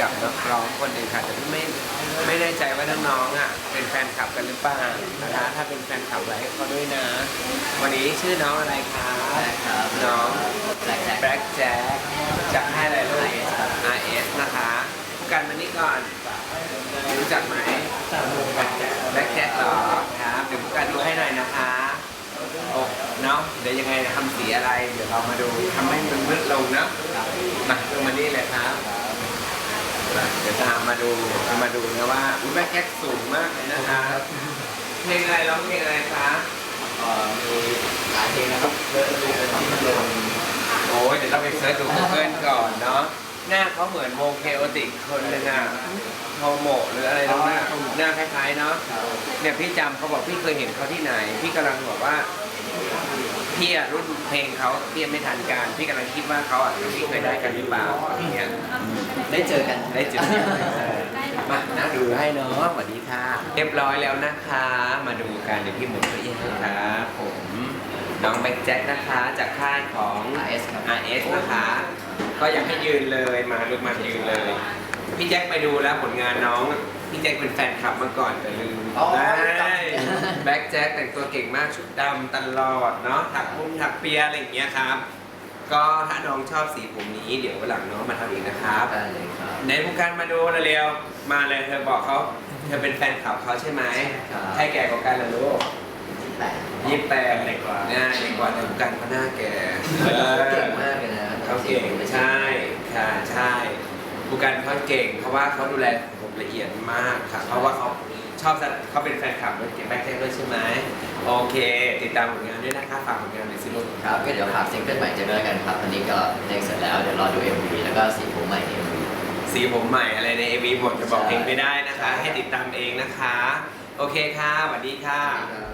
กับนักร้องคนหนึ่งค่ะแต่ไม่ไม่แน่ใจว่าน้องๆอะเป็นแฟนคลับกันหรือเปล่านะคะถ้าเป็นแฟนคลับไว้ก็ด้วยนะ วันนี้ชื่อน้องอะไรคะน้องแบล็กแจ็คจากค่ายอะไรลูก RS นะคะผู้การมานี่ก่อนรู้จักไหมแบล็กแจ็คหรอครับเดี๋ยวผู้การดูให้หน่อยนะคะโอ้เนาะเดี๋ยวยังไงทำสีอะไร เดี๋ยวเรามาดูทำให้มันมืดลงนะาลมา เดี๋ยวตามมาดูมาดูนะว่าอุ๊ยแบล็กแจ็คสูงมากเลยนะคะเพลงอะไรร้องเพลงอะไรคะเอ่อมีหลายเพลงนะครับเลิศลูกเป็นที่ลงโอ้ยเดี๋ยวเราไปเสิร์ชดู Google ก่อนเนาะหน้าเขาเหมือนโมเคโอติกคนหนึงอะโฮโมหรืออะไรตรงหน้าหน้าคล้ายๆเนาะเนี่ยพี่จำเขาบอกพี่เคยเห็นเขาที่ไหน พี่กำลังบอกว่า พี่อะรุ่นเพลงเขาพี่ยังไม่ทันการพี่กำลังคิดว่าเขาอะพี่เคยได้กันหรือเปล่าอย่างเงี้ยได้เจอกันได้เจอมานะดูให้เนาะสวัสดีค่ะ เรียบร้อยแล้วนะคะ มาดูกันเดี๋ยวพี่หมุนตัวเองนะครับผมน้องแบ็คแจ็คนะคะจากค่ายของ RS ครับ RS นะคะ ก็อยากให้ยืนเลยมาลุกมายืนเลย พี่แจ็คไปดูแล้วผลงานน้อง พี่แจ็คเป็นแฟนคลับมาก่อนแต่ลืมอ๋อได้ แบ็คแจ็คแต่งตัวเก่งมากชุดดำตลอดเนาะถักมุ้งถักเปียอะไรอย่างเงี้ยครับ ก็ถ้าน้องชอบสีผมนี้เดี๋ยววันหลังน้องมาทำอีกนะครับ ได้เลยครับ ในผู้การมาดูเร็วๆมาเลยเธอบอกเขาเธอเป็นแฟนคลับเขาใช่ไหมครับใครแก่กว่ากันล่ะลูกแต่ ยี่สิบแปดเด็กกว่าหน้าเด็กกว่าแต่ผู้การเขาหน้าแก่เขาเก่งมากเลยนะ เขาเก่งใช่ค่ะใช่ผู้การ เขาเก่ง เพราะว่าเขาดูแลผมละเอียดมากค่ะเพราะว่าเขาชอบเขาเป็นแฟนคลับด้วยเก็บแบ็คแจ็คด้วยใช่ไหมโอเค ติดตามผลงานด้วยนะคะฝากผลงานหน่อยสิลูกครับก็เดี๋ยวฝากซิงเกิลใหม่เจะด้วยกันครับตอนนี้ก็เพลงเสร็จแล้วเดี๋ยวรอดู MV แล้วก็สีผมใหม่ใน MV สีผมใหม่อะไรในเอวีบทจะบอกเองไม่ได้นะคะ ให้ติดตามเองนะคะ โอเคค่ะสวัสดีค่ะครับ